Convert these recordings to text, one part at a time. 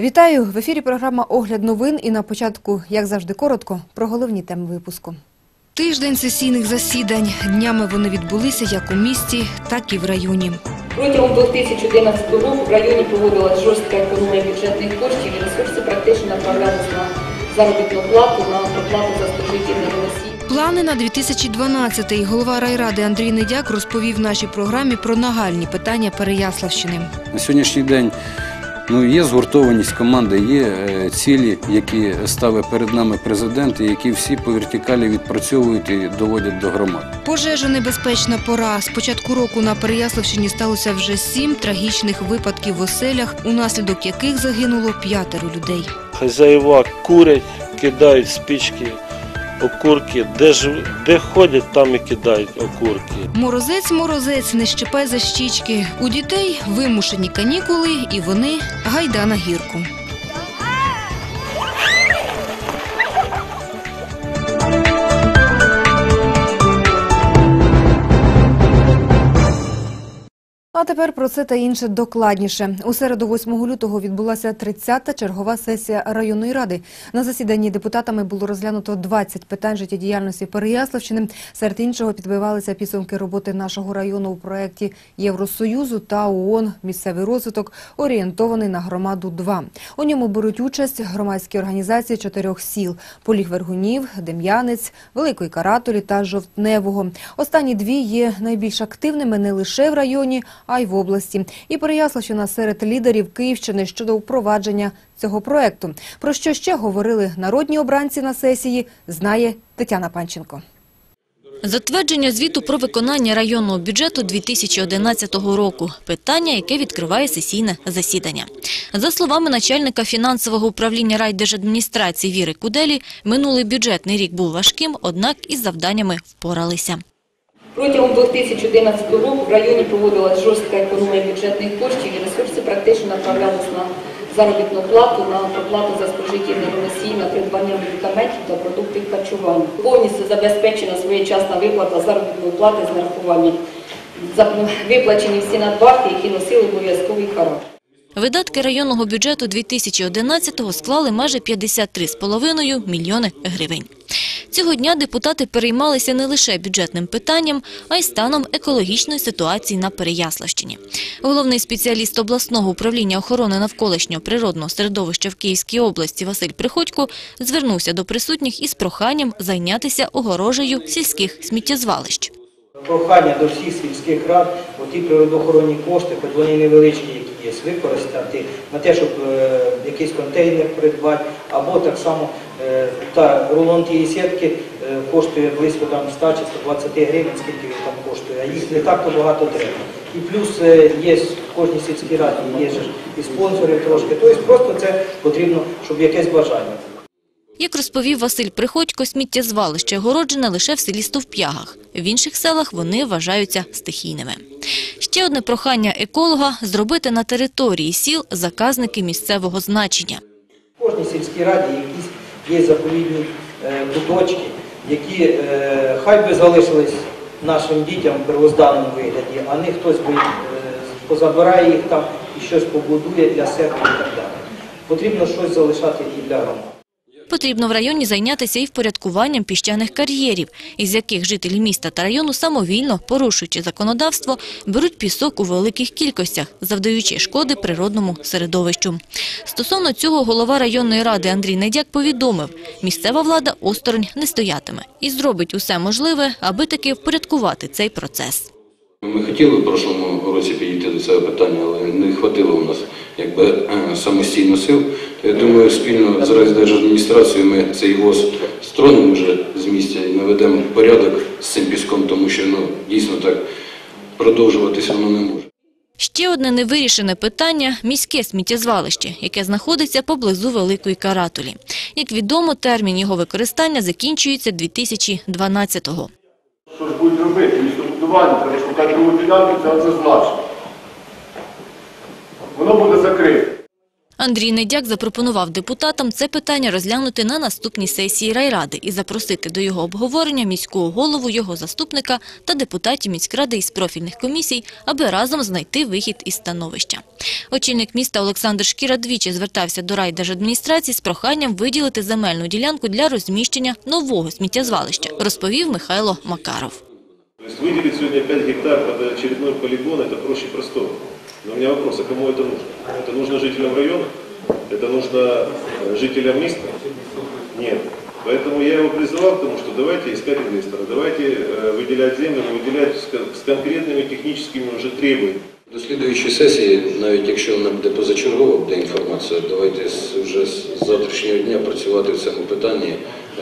Вітаю в ефірі. Програма Огляд новин. І на початку, як завжди, коротко про головні теми випуску. Тиждень сесійних засідань. Днями вони відбулися як у місті, так і в районі. Протягом 2011 року в районі проводилась жорстка економія бюджетних коштів і ресурси практично направлялись на заробітну плату, на проплату за спожиті енергоносії. Плани на 2012-й. Голова райради Андрій Недяк розповів в нашій програмі про нагальні питання Переяславщини. На сьогоднішній день ну, є згуртованість команди, є е, цілі, які ставить перед нами президент, і які всі по вертикалі відпрацьовують і доводять до громад. Пожежонебезпечна пора. З початку року на Переяславщині сталося вже сім трагічних випадків в оселях, унаслідок яких загинуло п'ятеро людей. Хазяїва курять, кидають спички, окурки. Де, ж, де ходять, там і кидають окурки. Морозець, морозець, не щепай за щічки. У дітей вимушені канікули, і вони гайда на гірку. Тепер про це та інше докладніше. У середу 8 лютого відбулася 30-та чергова сесія районної ради. На засіданні депутатами було розглянуто 20 питань життєдіяльності Переяславщини. Серед іншого підбивалися підсумки роботи нашого району у проєкті Євросоюзу та ООН «Місцевий розвиток, орієнтований на громаду 2 У ньому беруть участь громадські організації чотирьох сіл – Поліг Вергунів, Дем'янець, Великої Каратолі та Жовтневого. Останні дві є найбільш активними не лише в районі, а й в області. І Переяславщина серед лідерів Київщини щодо впровадження цього проекту. Про що ще говорили народні обранці на сесії, знає Тетяна Панченко. Затвердження звіту про виконання районного бюджету 2011 року – питання, яке відкриває сесійне засідання. За словами начальника фінансового управління райдержадміністрації Віри Куделі, минулий бюджетний рік був важким, однак із завданнями впоралися. Протягом 2011 року в районі проводилась жорстка економія бюджетних коштів і ресурси практично направлялись на заробітну плату, на проплату за спожиті енергоносії, на придбання медикаментів та продуктів харчування. Повністю забезпечена своєчасна виплата заробітної плати з нарахуванням. Виплачені всі надбавки, які носили обов'язковий характер. Видатки районного бюджету 2011-го склали майже 53,5 мільйони гривень. Цього дня депутати переймалися не лише бюджетним питанням, а й станом екологічної ситуації на Переяславщині. Головний спеціаліст обласного управління охорони навколишнього природного середовища в Київській області Василь Приходько звернувся до присутніх із проханням зайнятися огорожею сільських сміттєзвалищ. Прохання до всіх сільських рад, оті природоохоронні кошти, хоч вони невеличкі, які є, використати на те, щоб е, якийсь контейнер придбати, або так само та рулон тієї сітки е, коштує близько там 100 чи 120 гривень, скільки він там коштує, а їх не так то багато треба. І плюс е, є в кожній сільській раді, є ж і спонсори трошки. Тобто просто це потрібно, щоб якесь бажання. Як розповів Василь Приходько, сміттєзвалище огороджене лише в селі Стовп'ягах. В інших селах вони вважаються стихійними. Ще одне прохання еколога – зробити на території сіл заказники місцевого значення. В кожній сільській раді якісь є заповідні е, куточки, які е, хай би залишились нашим дітям в первозданному вигляді, а не хтось би е, позабирає їх там і щось побудує для себе і так далі. Потрібно щось залишати і для громад. Потрібно в районі зайнятися і впорядкуванням піщаних кар'єрів, із яких жителі міста та району самовільно, порушуючи законодавство, беруть пісок у великих кількостях, завдаючи шкоди природному середовищу. Стосовно цього голова районної ради Андрій Недяк повідомив, місцева влада осторонь не стоятиме і зробить усе можливе, аби таки впорядкувати цей процес. Ми хотіли в прошлому році підійти до цього питання, але не хватило у нас якби е, самостійно сил. То я думаю, спільно з райдержадміністрацією ми цей ВОЗ стронемо вже з місця і наведемо порядок з цим піском, тому що ну дійсно так продовжуватися воно не може. Ще одне невирішене питання – міське сміттєзвалище, яке знаходиться поблизу Великої Каратулі. Як відомо, термін його використання закінчується 2012-го. Що ж будуть робити? Містобудування, треба шукати другу ділянку, це однозначно. Воно буде закрите. Андрій Недяк запропонував депутатам це питання розглянути на наступній сесії райради і запросити до його обговорення міського голову, його заступника та депутатів міськради із профільних комісій, аби разом знайти вихід із становища. Очільник міста Олександр Шкіра двічі звертався до райдержадміністрації з проханням виділити земельну ділянку для розміщення нового сміттєзвалища, розповів Михайло Макаров. То есть выделить сегодня 5 гектар под очередной полигон, это проще простого. Но у меня вопрос, а кому это нужно? Это нужно жителям района? Это нужно э, жителям места? Нет. Поэтому я его призывал к тому, что давайте искать инвестора, давайте э, выделять землю, но выделять с кон- с конкретными техническими уже требованиями. До слідуючої сесії, навіть якщо вона буде позачергова, буде інформація, давайте з- вже з завтрашнього дня працювати в цьому питанні.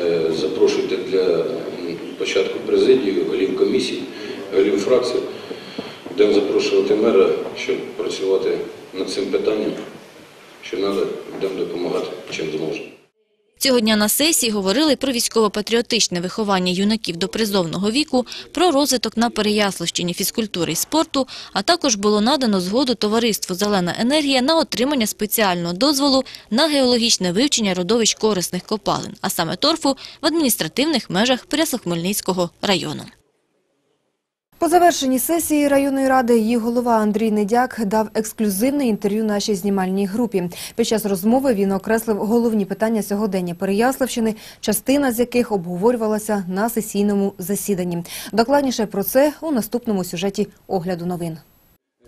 Е, Запрошуйте для м, початку президію, голів комісій, голів фракцій. Будемо запрошувати мера, щоб працювати над цим питанням. Що треба, будемо допомагати, чим зможемо. Цього дня на сесії говорили про військово-патріотичне виховання юнаків до призовного віку, про розвиток на Переяславщині фізкультури і спорту, а також було надано згоду товариству «Зелена енергія» на отримання спеціального дозволу на геологічне вивчення родовищ корисних копалин, а саме торфу в адміністративних межах Переяслав-Хмельницького району. По завершенні сесії районної ради її голова Андрій Недяк дав ексклюзивне інтерв'ю нашій знімальній групі. Під час розмови він окреслив головні питання сьогодення Переяславщини, частина з яких обговорювалася на сесійному засіданні. Докладніше про це у наступному сюжеті огляду новин.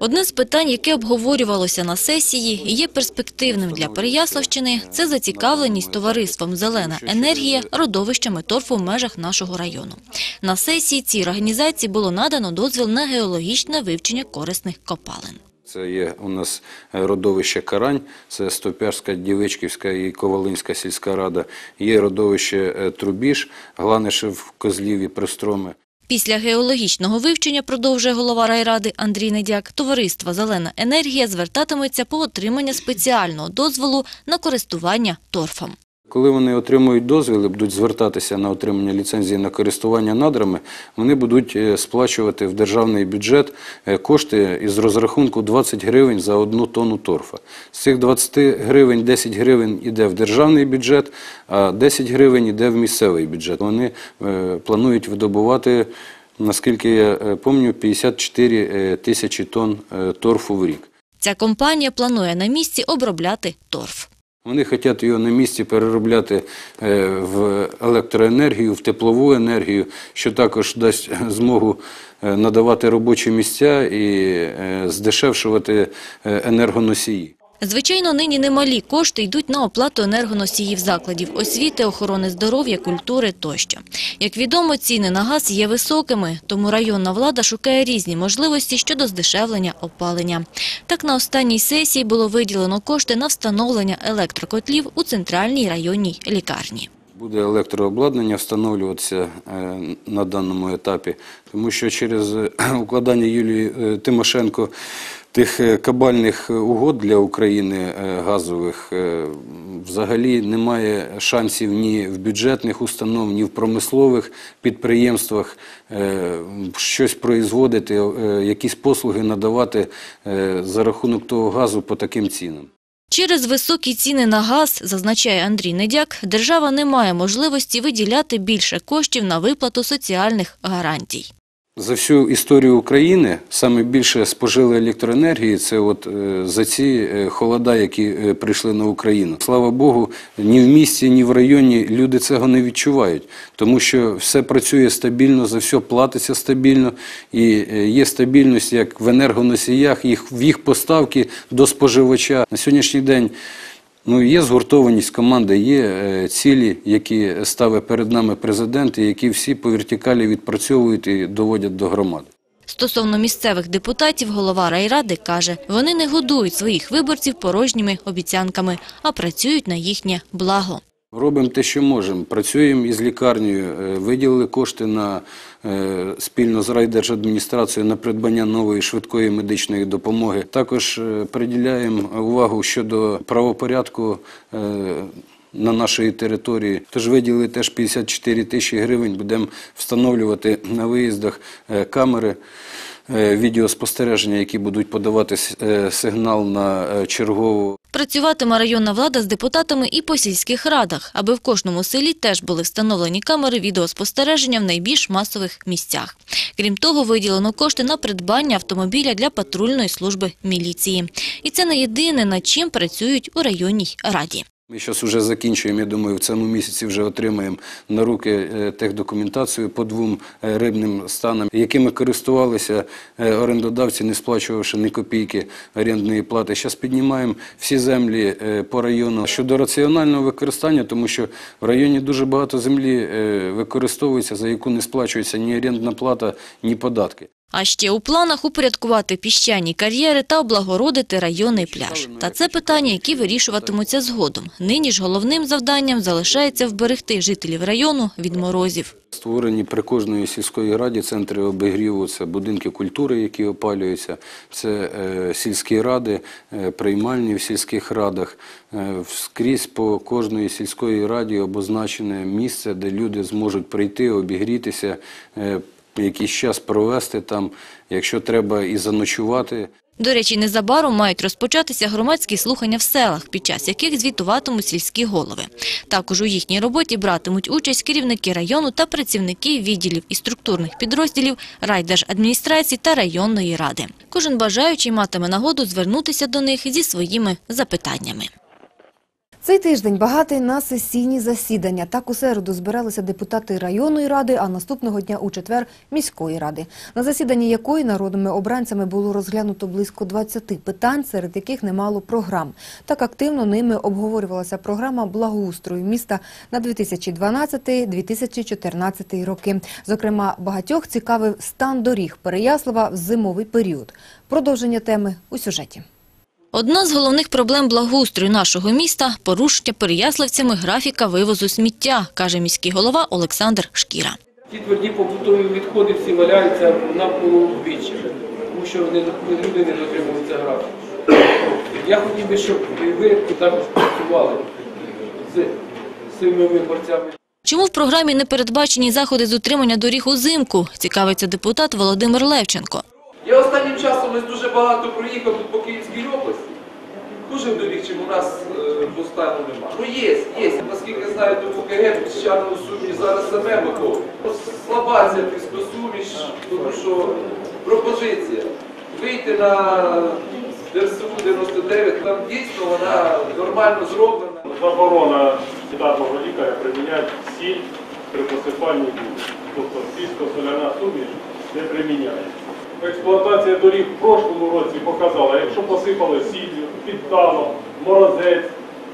Одне з питань, яке обговорювалося на сесії і є перспективним для Переяславщини, це зацікавленість товариством «Зелена енергія» родовищами торфу в межах нашого району. На сесії цій організації було надано дозвіл на геологічне вивчення корисних копалин. Це є у нас родовище Карань, це Стопярська, Дівичківська і Ковалинська сільська рада. Є родовище е, Трубіж, Гланишев, Козлів і Пристроми. Після геологічного вивчення, продовжує голова райради Андрій Недяк, товариство «Зелена енергія» звертатиметься по отримання спеціального дозволу на користування торфом. Коли вони отримують дозвіл і будуть звертатися на отримання ліцензії на користування надрами, вони будуть е, сплачувати в державний бюджет е, кошти із розрахунку 20 гривень за одну тонну торфа. З цих 20 гривень 10 гривень йде в державний бюджет, а 10 гривень йде в місцевий бюджет. Вони е, планують видобувати, наскільки я пам'ятаю, 54 е, тисячі тонн торфу в рік. Ця компанія планує на місці обробляти торф. Вони хочуть його на місці переробляти е, в електроенергію, в теплову енергію, що також дасть змогу е, надавати робочі місця і е, здешевшувати енергоносії. Звичайно, нині немалі кошти йдуть на оплату енергоносіїв закладів освіти, охорони здоров'я, культури тощо. Як відомо, ціни на газ є високими, тому районна влада шукає різні можливості щодо здешевлення опалення. Так, на останній сесії було виділено кошти на встановлення електрокотлів у центральній районній лікарні. Буде електрообладнання встановлюватися е, на даному етапі, тому що через е, укладання Юлії е, Тимошенко тих е, кабальних угод для України е, газових е, взагалі немає шансів ні в бюджетних установ, ні в промислових підприємствах е, щось производити, е, якісь послуги надавати е, за рахунок того газу по таким цінам. Через високі ціни на газ, зазначає Андрій Недяк, держава не має можливості виділяти більше коштів на виплату соціальних гарантій. За всю історію України саме більше спожили електроенергії це от е, за ці е, холода, які е, прийшли на Україну. Слава Богу, ні в місті, ні в районі люди цього не відчувають, тому що все працює стабільно, за все платиться стабільно і є стабільність як в енергоносіях, їх в їх поставки до споживача. На сьогоднішній день Ну, є згуртованість команди, є е, цілі, які ставить перед нами президент, і які всі по вертикалі відпрацьовують і доводять до громад. Стосовно місцевих депутатів, голова райради каже, вони не годують своїх виборців порожніми обіцянками, а працюють на їхнє благо. Робимо те, що можемо. Працюємо із лікарнею, е, виділили кошти на е, спільно з райдержадміністрацією на придбання нової швидкої медичної допомоги. Також е, приділяємо увагу щодо правопорядку. На нашій території. Тож виділили теж 54 тисячі гривень, будемо встановлювати на виїздах камери відеоспостереження, які будуть подавати е, сигнал на е, чергову Працюватиме районна влада з депутатами і по сільських радах, аби в кожному селі теж були встановлені камери відеоспостереження в найбільш масових місцях. Крім того, виділено кошти на придбання автомобіля для патрульної служби міліції. І це не єдине, над чим працюють у районній раді. Ми зараз вже закінчуємо, я думаю, в цьому місяці вже отримаємо на руки е, техдокументацію по двом е, рибним станам, якими користувалися е, орендодавці, не сплачувавши ні копійки орендної плати. Зараз піднімаємо всі землі по району щодо раціонального використання, тому що в районі дуже багато землі використовується, за яку не сплачується ні орендна плата, ні податки. А ще у планах упорядкувати піщані кар'єри та облагородити районний пляж. Та це питання, які вирішуватимуться згодом. Нині ж головним завданням залишається вберегти жителів району від морозів. Створені при кожної сільської раді центри обігріву, це будинки культури, які опалюються, це е, сільські ради, е, приймальні в сільських радах. Е, скрізь по кожної сільської раді обозначене місце, де люди зможуть прийти, обігрітися, якийсь час провести там, якщо треба і заночувати. До речі, незабаром мають розпочатися громадські слухання в селах, під час яких звітуватимуть сільські голови. Також у їхній роботі братимуть участь керівники району та працівники відділів і структурних підрозділів райдержадміністрації та районної ради. Кожен бажаючий матиме нагоду звернутися до них зі своїми запитаннями. Цей тиждень багатий на сесійні засідання. Так у середу збиралися депутати районної ради, а наступного дня у четвер міської ради. На засіданні якої народними обранцями було розглянуто близько 20 питань, серед яких немало програм. Так активно ними обговорювалася програма благоустрою міста на 2012-2014 роки. Зокрема, багатьох цікавив стан доріг Переяслава в зимовий період. Продовження теми у сюжеті. Одна з головних проблем благоустрою нашого міста – порушення переяславцями графіка вивозу сміття, каже міський голова Олександр Шкіра. Ті тверді побутові відходи всі валяються навколо узбіччя, тому що вони, люди не дотримуються графіку. Я хотів би, щоб ви також працювали з своїми виборцями. Чому в програмі не передбачені заходи з утримання доріг узимку, цікавиться депутат Володимир Левченко. Я останнім часом ось дуже багато проїхав тут по Київській області. Дуже доріг, чим у нас е, по стану нема. Ну є, є. Наскільки знаю, до УКГ піщану суміш зараз саме готові. Слаба ця піскосуміш, тому що пропозиція. Вийти на ДРСУ 99, там дійсно вона нормально зроблена. Заборона санітарного лікаря приміняти сіль при посипанні. Тобто сільсько-соляна суміш не приміняє. Експлуатація доріг в прошлому році показала, якщо посипали сіллю, підтало, морозець,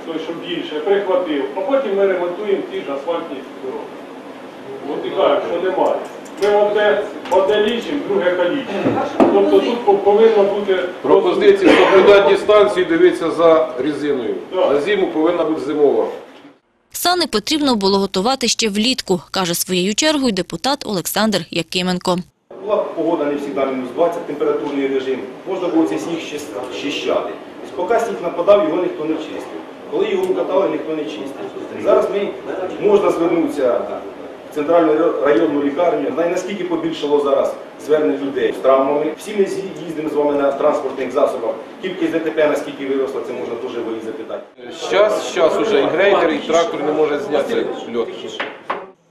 той, що більше, прихватив, а потім ми ремонтуємо ті ж асфальтні дороги. От і кажуть, що немає. Ми одне, одне лічимо, друге калічимо. Тобто тут повинно бути Пропозиція соблюдати дистанцію, дивитися за резиною. Так. На зиму повинна бути зимова. Сани потрібно було готувати ще влітку, каже своєю чергою депутат Олександр Якименко. Була погода не завжди мінус 20, температурний режим. Можна було цей сніг щищати. Тобто, поки сніг нападав, його ніхто не чистив. Коли його укатали, ніхто не чистив. Зараз ми можна звернутися в центральну районну лікарню. Наскільки побільшало зараз звернень людей з травмами. Всі ми їздимо з вами на транспортних засобах. Кількість ДТП, наскільки виросла, це можна теж запитати. Зараз, зараз уже і грейдер, і трактор не може зняти льот.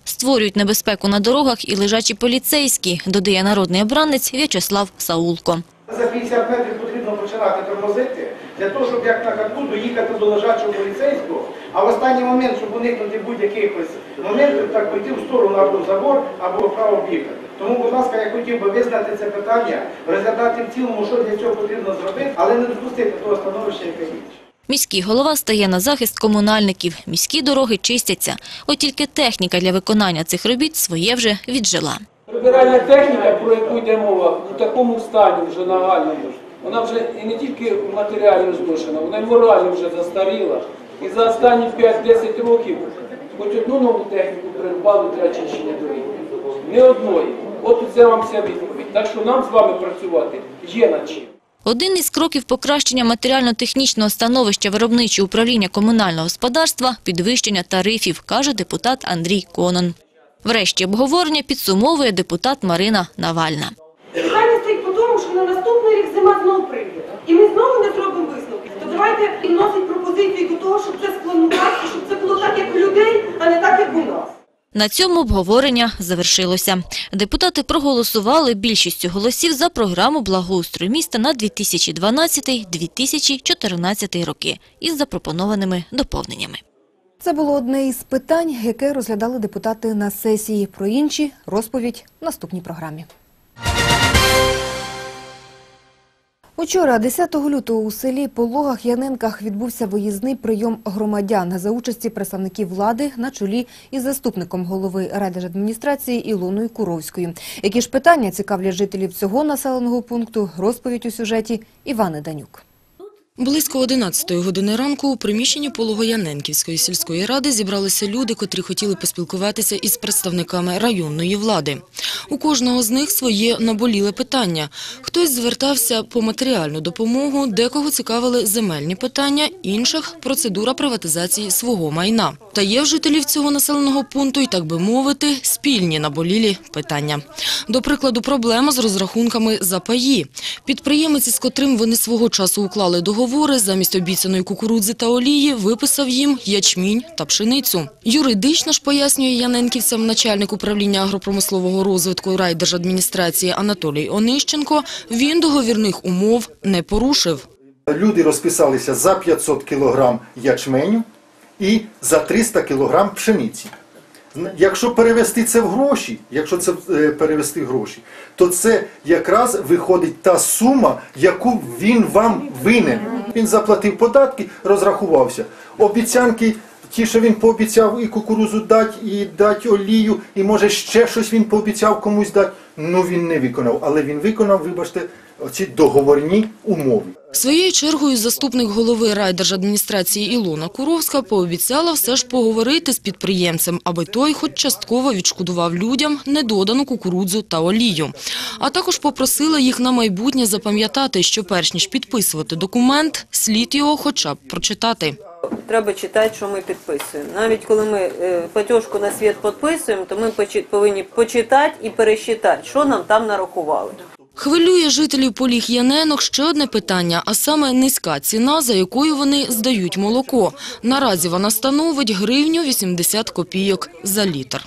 Створюють небезпеку на дорогах і лежачі поліцейські, додає народний обранець В'ячеслав Саулко. За 50 метрів потрібно починати тормозити, для того, щоб як на ходу доїхати до лежачого поліцейського, а в останній момент, щоб уникнути будь-яких ось моментів, так пойти в сторону або в забор, або вправо бігати. Тому, будь ласка, я хотів би визнати це питання, розглядати в цілому, що для цього потрібно зробити, але не допустити того становища, яке є. Міський голова стає на захист комунальників. Міські дороги чистяться. От тільки техніка для виконання цих робіт своє вже віджила. Прибиральна техніка, про яку йде мова, у такому стані вже нагальному. Вона вже і не тільки матеріально зношена, вона й морально вже застаріла. І за останні 5-10 років хоч одну нову техніку придбали для очищення доріг. Не одної. От це вам вся відповідь. Так що нам з вами працювати є над чим. Один із кроків покращення матеріально-технічного становища виробничого управління комунального господарства – підвищення тарифів, каже депутат Андрій Конон. Врешті обговорення підсумовує депутат Марина Навальна. Не стоїть по тому, що на наступний рік зима знову прийде. І ми знову не зробимо висновки. То давайте і пропозиції до того, щоб це спланувати, щоб це було так, як у людей, а не так, як у нас. На цьому обговорення завершилося. Депутати проголосували більшістю голосів за програму благоустрою міста на 2012-2014 роки із запропонованими доповненнями. Це було одне із питань, яке розглядали депутати на сесії. Про інші розповідь в наступній програмі. Учора, 10 лютого, у селі Пологах Яненках відбувся виїзний прийом громадян за участі представників влади на чолі із заступником голови райдержадміністрації Ілоною Куровською. Які ж питання цікавлять жителів цього населеного пункту, розповідь у сюжеті Івани Данюк. Близько 11 години ранку у приміщенні Пологояненківської сільської ради зібралися люди, котрі хотіли поспілкуватися із представниками районної влади. У кожного з них своє наболіле питання. Хтось звертався по матеріальну допомогу, декого цікавили земельні питання, інших – процедура приватизації свого майна. Та є в жителів цього населеного пункту, і так би мовити, спільні наболілі питання. До прикладу, проблема з розрахунками за паї. Підприємець, із котрим вони свого часу уклали договори, замість обіцяної кукурудзи та олії виписав їм ячмінь та пшеницю. Юридично ж пояснює яненківцям начальник управління агропромислового розвитку райдержадміністрації Анатолій Онищенко, він договірних умов не порушив. Люди розписалися за 500 кг ячменю і за 300 кг пшениці. Якщо перевести це в гроші, якщо це е, перевести гроші, то це якраз виходить та сума, яку він вам винен. Він заплатив податки, розрахувався. Обіцянки, ті, що він пообіцяв і кукурузу дати, і дати олію, і може ще щось він пообіцяв комусь дати. Ну він не виконав, але він виконав, вибачте, оці договорні умови. Своєю чергою заступник голови райдержадміністрації Ілона Куровська пообіцяла все ж поговорити з підприємцем, аби той хоч частково відшкодував людям недодану кукурудзу та олію. А також попросила їх на майбутнє запам'ятати, що перш ніж підписувати документ, слід його хоча б прочитати. Треба читати, що ми підписуємо. Навіть коли ми е, платіжку на світ підписуємо, то ми повинні почитати і пересчитати, що нам там нарахували. Хвилює жителів поліг Яненок ще одне питання, а саме низька ціна, за якою вони здають молоко. Наразі вона становить гривню 80 копійок за літр.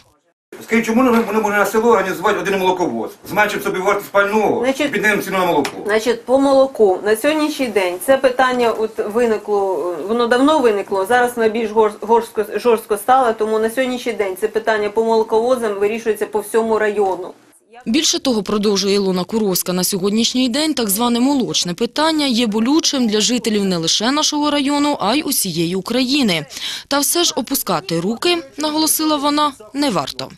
Скажіть, чому ми не можемо на село організувати один молоковоз? Зменшимо собі вартість пального, Значить- піднімемо ціну на молоко. Значить, по молоку на сьогоднішній день це питання от виникло, воно давно виникло, зараз воно більш гор- жорстко, жорстко стало, тому на сьогоднішній день це питання по молоковозам вирішується по всьому району. Більше того, продовжує Ілона Куровська, на сьогоднішній день так зване молочне питання є болючим для жителів не лише нашого району, а й усієї України. Та все ж опускати руки, наголосила вона, не варто.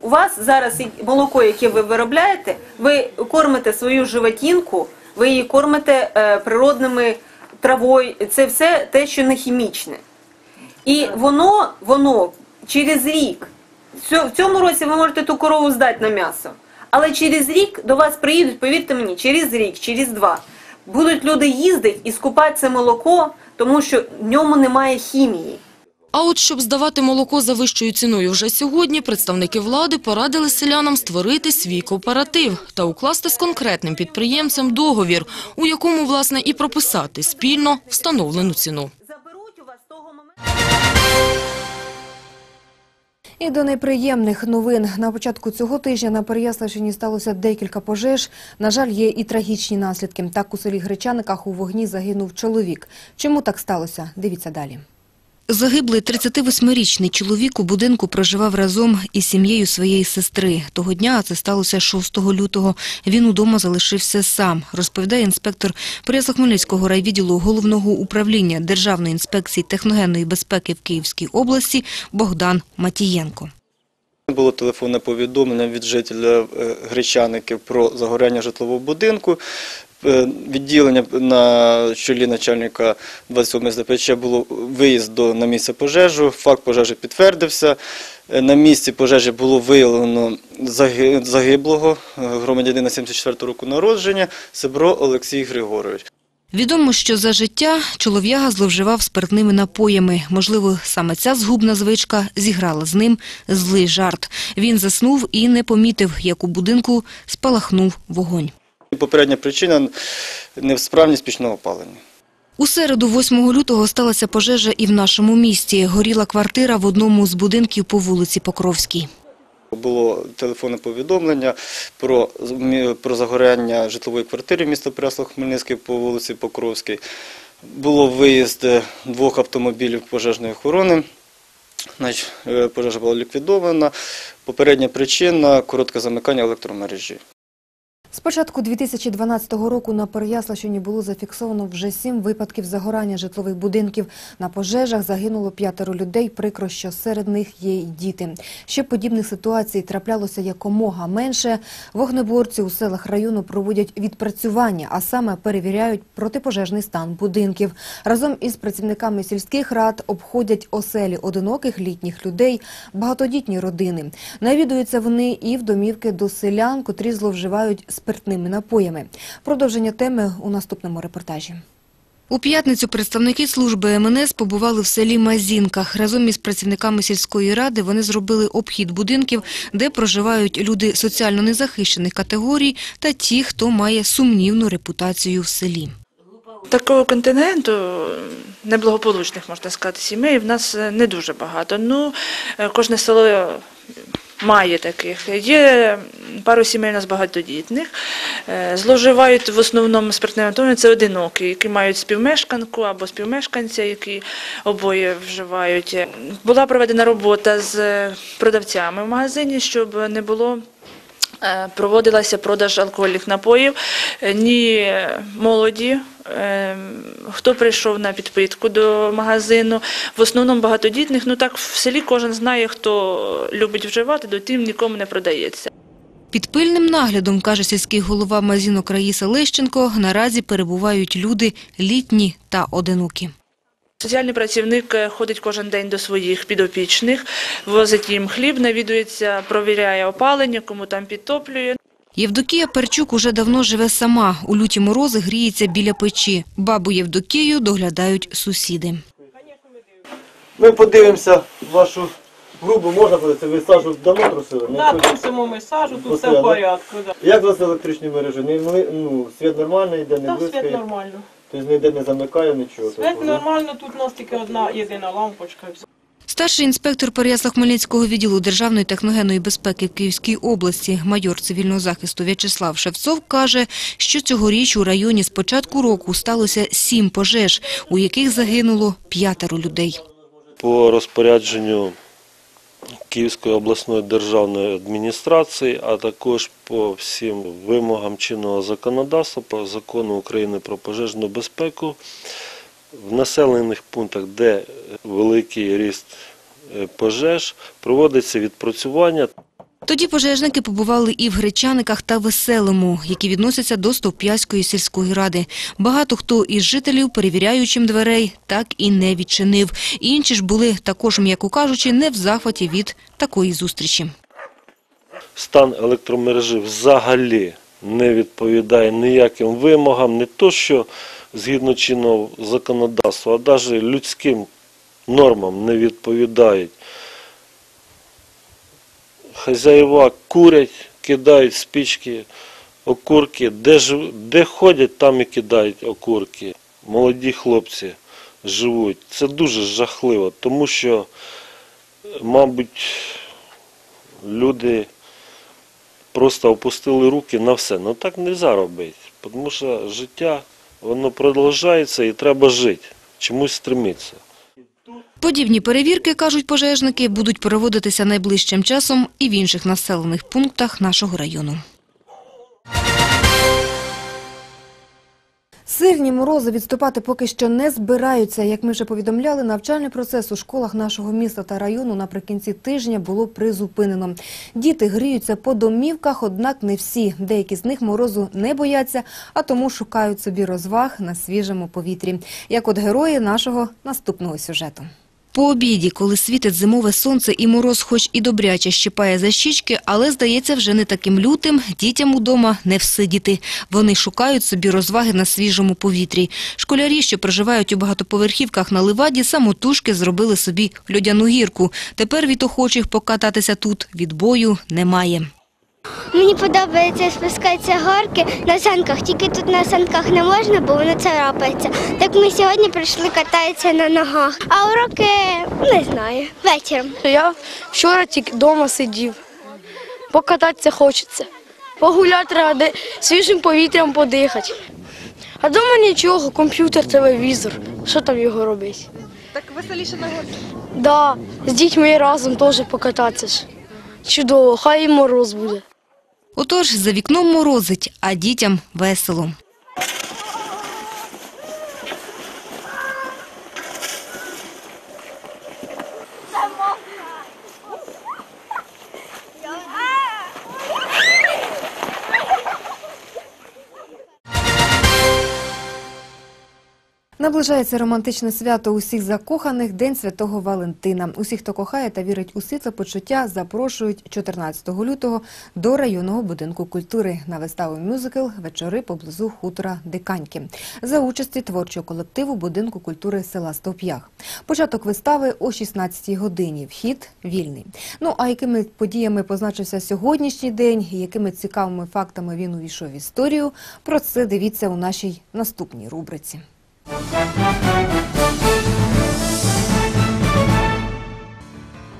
У вас зараз молоко, яке ви виробляєте, ви кормите свою животінку, ви її кормите е, природними травою. Це все те, що не хімічне. І воно, воно через рік, в цьому році ви можете ту корову здати на м'ясо, але через рік до вас приїдуть, повірте мені, через рік, через два. Будуть люди їздити і скупати це молоко, тому що в ньому немає хімії. А от щоб здавати молоко за вищою ціною вже сьогодні, представники влади порадили селянам створити свій кооператив та укласти з конкретним підприємцем договір, у якому, власне, і прописати спільно встановлену ціну. І до неприємних новин. На початку цього тижня на Переяславщині сталося декілька пожеж. На жаль, є і трагічні наслідки. Так у селі Гречаниках у вогні загинув чоловік. Чому так сталося? Дивіться далі. Загиблий 38-річний чоловік у будинку проживав разом із сім'єю своєї сестри. Того дня, а це сталося 6 лютого, він удома залишився сам, розповідає інспектор Переяслав-Хмельницького райвідділу Головного управління Державної інспекції техногенної безпеки в Київській області Богдан Матієнко. Було телефонне повідомлення від жителя е, Гречаників про загоряння житлового будинку. Е, Відділення на чолі начальника 27 СДПЧ було виїзд на місце пожежу. Факт пожежі підтвердився. Е, На місці пожежі було виявлено загиблого е, громадянина 74 року народження Себро Олексій Григорович. Відомо, що за життя чолов'яга зловживав спиртними напоями. Можливо, саме ця згубна звичка зіграла з ним злий жарт. Він заснув і не помітив, як у будинку спалахнув вогонь. Попередня причина невсправність пічного опалення. У середу, 8 лютого, сталася пожежа і в нашому місті. Горіла квартира в одному з будинків по вулиці Покровській. Було телефонне повідомлення про, про загоряння житлової квартири міста Преслав Хмельницький по вулиці Покровській. Було виїзд двох автомобілів пожежної охорони. Е, пожежа була ліквідована. Попередня причина коротке замикання електромережі. З початку 2012 року на Переяславщині було зафіксовано вже сім випадків загорання житлових будинків. На пожежах загинуло п'ятеро людей. Прикро, що серед них є й діти. Щоб подібних ситуацій траплялося якомога менше, вогнеборці у селах району проводять відпрацювання, а саме перевіряють протипожежний стан будинків. Разом із працівниками сільських рад обходять оселі одиноких літніх людей, багатодітні родини. Навідуються вони і в домівки до селян, котрі зловживають спиртними напоями. Продовження теми у наступному репортажі. У п'ятницю представники служби МНС побували в селі Мазінках. Разом із працівниками сільської ради вони зробили обхід будинків, де проживають люди соціально незахищених категорій та ті, хто має сумнівну репутацію в селі. Такого континенту неблагополучних, можна сказати, сімей в нас е, не дуже багато. Ну, е, кожне село має таких. Є пару сімей у нас багатодітних. Е, Зловживають в основному спиртними тонами, це одинокі, які мають співмешканку або співмешканця, які обоє вживають. Була проведена робота з продавцями в магазині, щоб не було проводилася продаж алкогольних напоїв. Е, Ні молоді, е, хто прийшов на підпитку до магазину, в основному багатодітних, ну так в селі кожен знає, хто любить вживати, до тим нікому не продається. Під пильним наглядом, каже сільський голова Мазінок Раїса Лещенко, наразі перебувають люди літні та одинокі. Соціальний працівник е, ходить кожен день до своїх підопічних, возить їм хліб, навідується, провіряє опалення, кому там підтоплює. Євдокія Перчук уже давно живе сама. У люті морози гріється біля печі. Бабу Євдокію доглядають сусіди. Ми подивимося вашу грубу, можна подивитися, ви сажу давно трусили? Да, трусимо ми сажу, тут все в порядку. Да. Як у вас електричні мережі? Не, ну, світ нормально йде, не Та близький? світ нормально. Тобто ніде не замикає нічого? Світ нормально, тут у нас тільки одна єдина лампочка. Старший інспектор Переяслав-Хмельницького відділу Державної техногенної безпеки в Київській області, майор цивільного захисту В'ячеслав Шевцов, каже, що цьогоріч у районі з початку року сталося сім пожеж, у яких загинуло п'ятеро людей. По розпорядженню Київської обласної державної адміністрації, а також по всім вимогам чинного законодавства, по закону України про пожежну безпеку, в населених пунктах, де великий ріст е, пожеж, проводиться відпрацювання. Тоді пожежники побували і в Гречаниках та Веселому, які відносяться до Стовп'язької сільської ради. Багато хто із жителів, перевіряючим дверей, так і не відчинив. Інші ж були також, м'яко кажучи, не в захваті від такої зустрічі. Стан електромережі взагалі не відповідає ніяким вимогам, не то що згідно чинного законодавства, а навіть людським нормам не відповідають. Хазяїва курять, кидають спички, окурки, де, жив- де ходять, там і кидають окурки. Молоді хлопці живуть. Це дуже жахливо, тому що, мабуть, люди просто опустили руки на все. Ну так не можна робити, тому що життя воно продовжується і треба жити, чомусь стремитися. Подібні перевірки, кажуть пожежники, будуть проводитися найближчим часом і в інших населених пунктах нашого району. Сильні морози відступати поки що не збираються. Як ми вже повідомляли, навчальний процес у школах нашого міста та району наприкінці тижня було призупинено. Діти гріються по домівках, однак не всі. Деякі з них морозу не бояться, а тому шукають собі розваг на свіжому повітрі. Як от герої нашого наступного сюжету. По обіді, коли світить зимове сонце і мороз хоч і добряче щипає за щічки, але, здається, вже не таким лютим, дітям удома не всидіти. Вони шукають собі розваги на свіжому повітрі. Школярі, що проживають у багатоповерхівках на Ливаді, самотужки зробили собі льодяну гірку. Тепер від охочих покататися тут відбою немає. Мені подобається спускатися горки на санках, тільки тут на санках не можна, бо воно царапається. Так ми сьогодні прийшли кататися на ногах. А уроки не знаю, вечором. Я вчора тільки вдома сидів. Покататися хочеться. Погуляти треба, де- свіжим повітрям подихати. А вдома нічого, комп'ютер, телевізор. Що там його робити? Так веселіше на горці. Да, з дітьми разом теж покататися. Чудово, хай і мороз буде. Отож, за вікном морозить, а дітям весело. Наближається романтичне свято усіх закоханих День Святого Валентина. Усіх, хто кохає та вірить у світле почуття, запрошують 14 лютого до районного будинку культури на виставу мюзикл вечори поблизу хутора Диканьки за участі творчого колективу будинку культури села Стовп'ях. Початок вистави о 16 годині. Вхід вільний. Ну а якими подіями позначився сьогоднішній день, якими цікавими фактами він увійшов в історію? Про це дивіться у нашій наступній рубриці. フフフフフフ。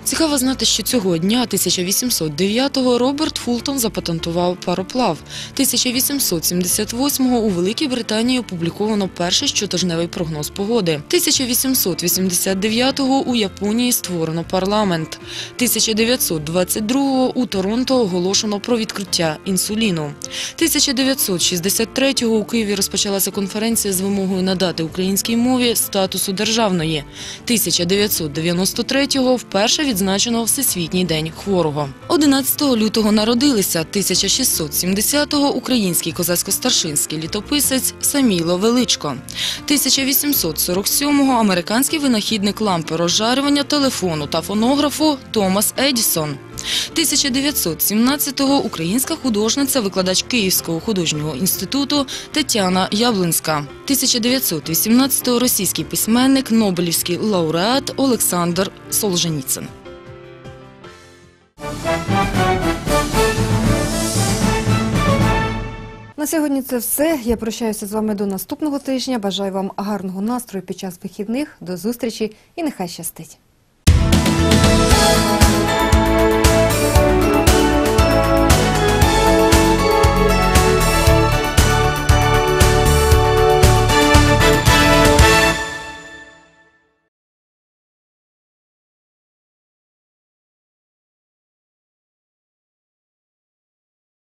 Цікаво знати, що цього дня 1809-го Роберт Фултон запатентував пароплав. 1878-го у Великій Британії опубліковано перший щотижневий прогноз погоди. 1889-го у Японії створено парламент. 1922-го у Торонто оголошено про відкриття інсуліну. 1963-го у Києві розпочалася конференція з вимогою надати українській мові статусу державної. 1993-го вперше відзначено Всесвітній день хворого. 11 лютого народилися 1670-го український козацько-старшинський літописець Саміло Величко. 1847-го американський винахідник лампи розжарювання телефону та фонографу Томас Едісон. 1917-го українська художниця, викладач Київського художнього інституту Тетяна Яблинська. 1918-го російський письменник, Нобелівський лауреат Олександр Солженіцин. На сьогодні це все. Я прощаюся з вами до наступного тижня. Бажаю вам гарного настрою під час вихідних. До зустрічі і нехай щастить.